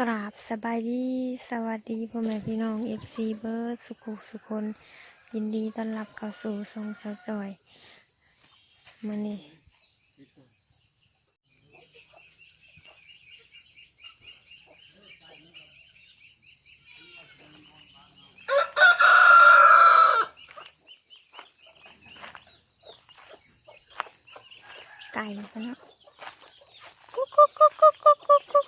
กราบสบายดี สวัสดีพ่อแม่พี่น้องเอฟซีเบิร์ดสุขุสุคน ยินดีต้อนรับเข้าสู่ทรงเจ้าจอยมานี่ไก่กันเนาะกุ๊กกุ๊กกุ๊กกุ๊กกุ๊กกุ๊กกุ๊ก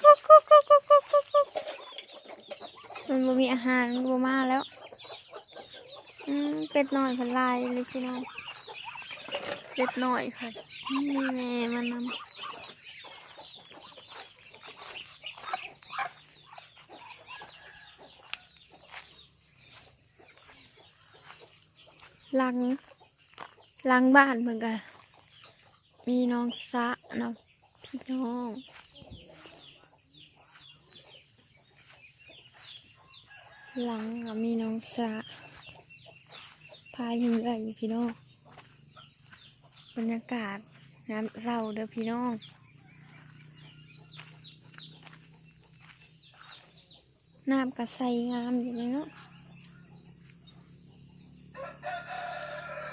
กุ๊กกุ๊กกุ๊กกุ๊กกุ๊กกุ๊กกุ๊ก มีอาหารมันบ่มาแล้ว อืมเป็ดน้อยเพันลายเลยพี่น้องเป็ดน้อยค่ะนี่แม่มันนำหลังหลังบ้านเหมือนกันมีน้องสะเนาะพี่น้อง หลังมีน้องสระพายเรืออยู่พี่น้อง บรรยากาศน้ำเศร้าเด้อพี่น้องน้ำกระใสงามอยู่เลยเนาะ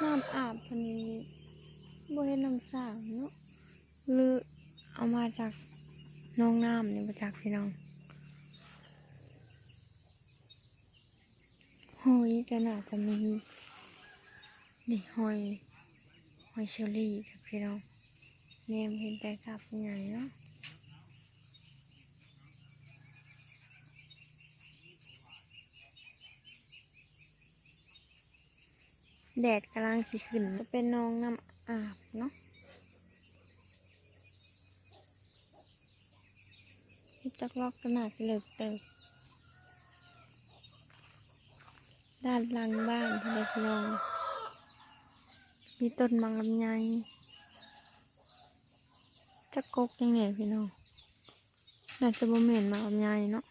น้ำอาบพนีบ่เห็นน้ำสางเนาะหรือเอามาจากน้องน้ำเนี่ยมาจากพี่น้อง หอยจะน่าจะมีนี่หอยหอยเชอรี่จ้ะพี่น้องแนมเห็นแต่กับใหญ่เนาะแดดกำลังสิขึ้นจะเป็นน้องน้ำอาบเนาะที่จักลอกก็น่าจะเลิกเติบ ด้านหลังบ้านพี่เล็กน้องมีต้นมังลำไยจะกกยังไงพี่น้องน่าจะบ่เหม็นมังลำไยเนาะ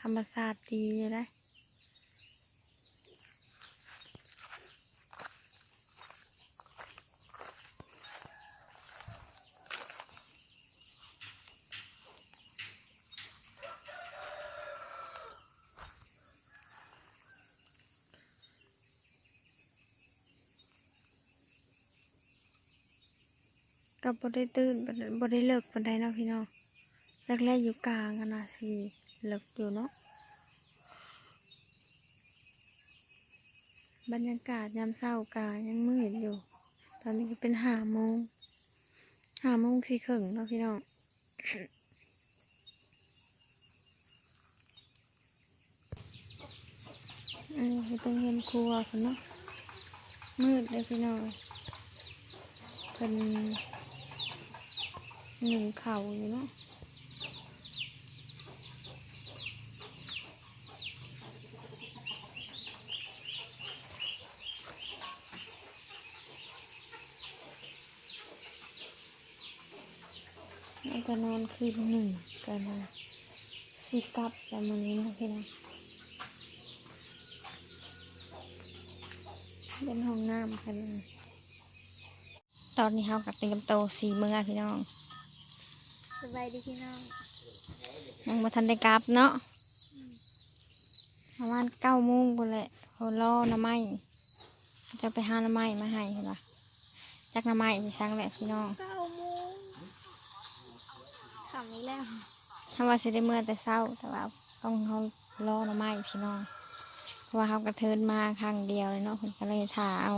ธรรมศาสตร์ดีเลย กับ่ได้ตื่นบ่ได้บ่ได้เลิกปานใดเนาะพี่น้องแรกๆอยู่กลางกันนะสิเลิกอยู่เนาะบรรยากาศยามเช้ากายังมืดอยู่ ตอนนี้ก็เป็นห้าโมงห้าโมงสี่ครึ่งเนาะพี่น้องอันนี้คือต้องเห็นครัวคนเนาะมืดเลยพี่น้องเป็น หนึ่งเข่าอยู่เนาะแล้วก็นอนคืนหนึ่งกันนะสิกลับประมาณนี้นะพี่น้องเป็นห้องน้ำกัน ตอนนี้เฮากับเต็งกับโตสี่เมือพี่น้อง สบายดีพี่น้องยังมาทันได้กลับเนาะประมาณเก้าโมงกูนแหละเขารอหน้ำไม้จะไปหาหน้ำไม้มาให้เห็นปะจักหน้ำไม้สิสั่งแหละพี่น้องเก้าโมงขำอีกแล้วถ้าว่าสิได้เมื่อแต่เช้าแต่ว่าต้องเขารอหน้ำไม้พี่น้องเพราะว่าเขากระเทินมาครั้งเดียวเลยเนาะคนก็เลยถ่าเอา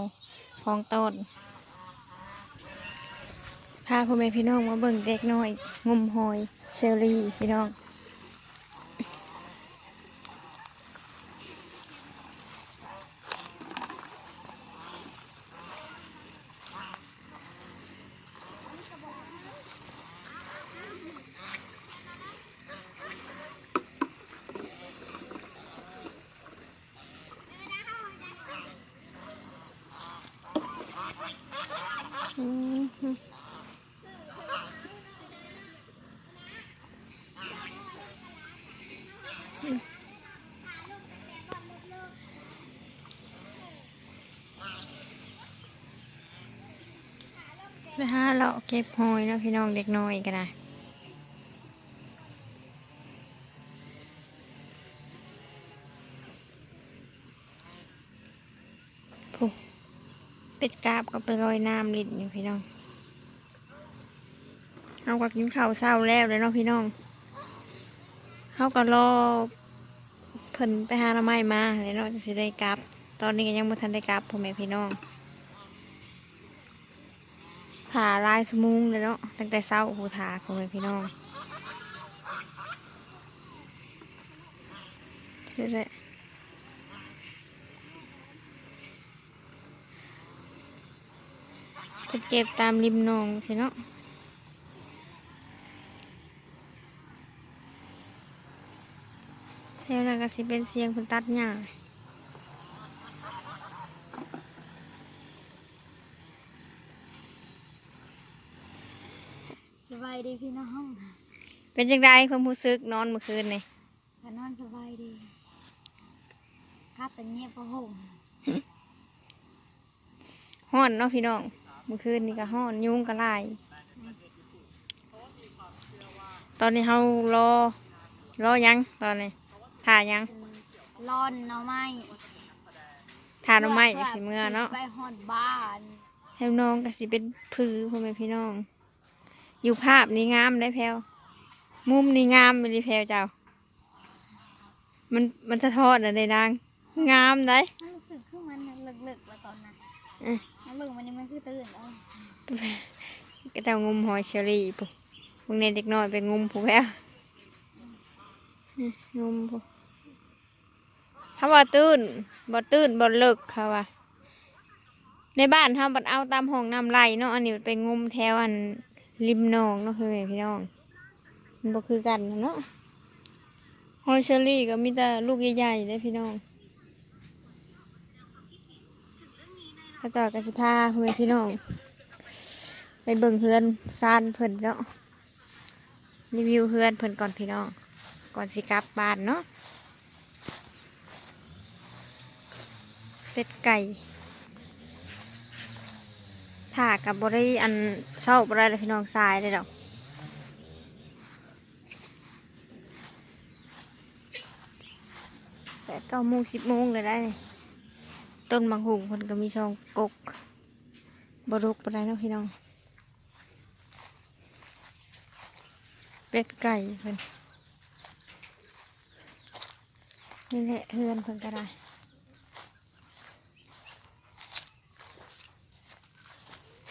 ของต้น พาพ่อแม่พี่น้องมาเบิ่งเด็กน้อย งมหอยเชอรี่พี่น้องอืม ไปหาเราะเก็บหอยนะพี่น้องเด็กน้อยกันนะผู้เป็ดกาบก็ไปลอยน้ำลิ้นอยู่พี่น้อง เอากับกินข้าวเศร้าแล้วเลยเนาะพี่น้องเขาก็รอเพิ่นไปหาละไม้มาเลยเนาะจะสิได้กลับ ตอนนี้ก็ยังไม่ทันได้กลับพ่อแม่พี่น้อง ถาลายสมุงเลยเนาะตั้งแต่เช้าหูถาพ่อแม่พี่น้องใช่เลยไปเก็บตามริมหนองสิเนาะแถวนั้นก็สิเป็นเสียงคนตัดหญ้า สบายดีพี่น้องเป็นจังไดความรู้สึกนอนเมื่อคืนนี่ก็นอนสบายดีข้าแต่เงียบก็ห่มห้อนเนาะพี่น้องเมื่อคืนนี่ก็ห้อนยุงก็ไล่ตอนนี้เรารอรอหยังตอนนี้ถ่าหยังร้อนเนาะไม้ถ่าหน่อไม้จังสิเมื่อเนาะไปหอดบ้านให้น้องก็สิเป็นพือพ่อแม่พี่น้อง อยู่ภาพนี่งามได้แพลวมุมนี่งามไปเลยแพลวเจ้า มันมันสะท้อนอะไรนางงามได้มันรู้สึกคือมันเลิกๆว่าตอนนั้นเอ้ยมันเลิกมันนี่มันคือตื่นเอาก็เจ้างมหอยเชอรี่ปุ๊พวกนี้เด็กน้อยไปงมผู้แพ้วนี่งมผู้ถ้าว่าตื้นบ่ตื้นบ่เลิกค่ะว่าในบ้านทำบัดเอาตามห้องน้ำไหลเนาะอันนี้ไปงมแถวอัน ริมหนองเนาะคือแม่พี่น้อง มันบ่คือกันเนาะหอยเชอรี่ก็มีแต่ลูกใหญ่ๆเลยพี่น้องพระเจ้ากสิพาพ่อแม่พี่น้อง ไปเบิ่งเฮือนซานเพิ่นเนาะรีวิวเฮือนเพิ่นก่อนพี่น้อง ก่อนสิกลับบ้านเนาะเป็ดไก่ ถ้ากับบริอันเศร้าบริเลยพี่น้องทรายเลยดอกแปดเก้าโมงสิบโมงเลยได้ ต้นบางหุ่งเพิ่นก็มีซองกกบรุกบอะไรเนาะพี่น้อง เป็ดไก่เพิ่นนี่แหละเฮือนเพิ่นก็ได้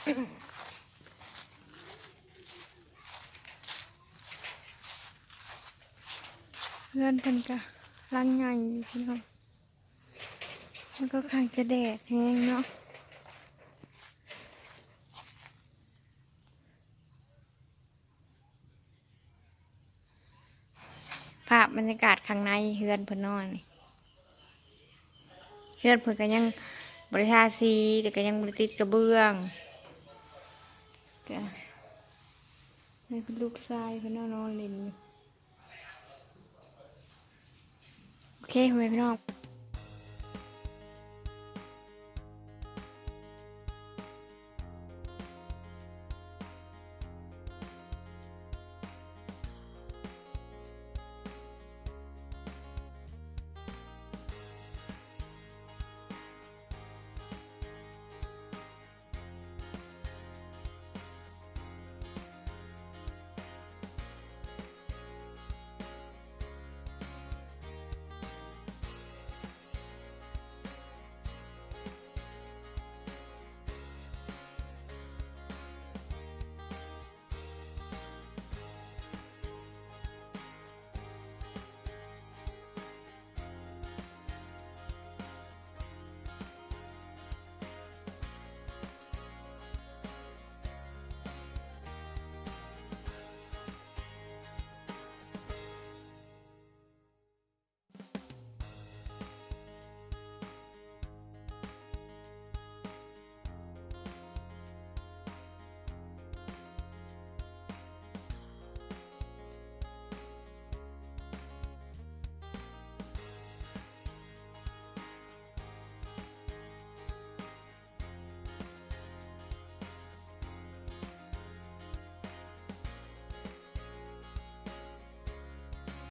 เฮือนเพิ่นก็รังใหญ่อยู่พี่น้องมันก็ข้างจะแดดแห้งเนาะภาพบรรยากาศข้างในเฮือนเพิ่นนอนเฮือนเพิ่นก็ยังบริทาสีแต่ก็ยังบริติดกระเบื้อง ก็นี่คือลูกชายพี่น้องนอนเล่นอยู่โอเคพ่อแม่พี่น้อง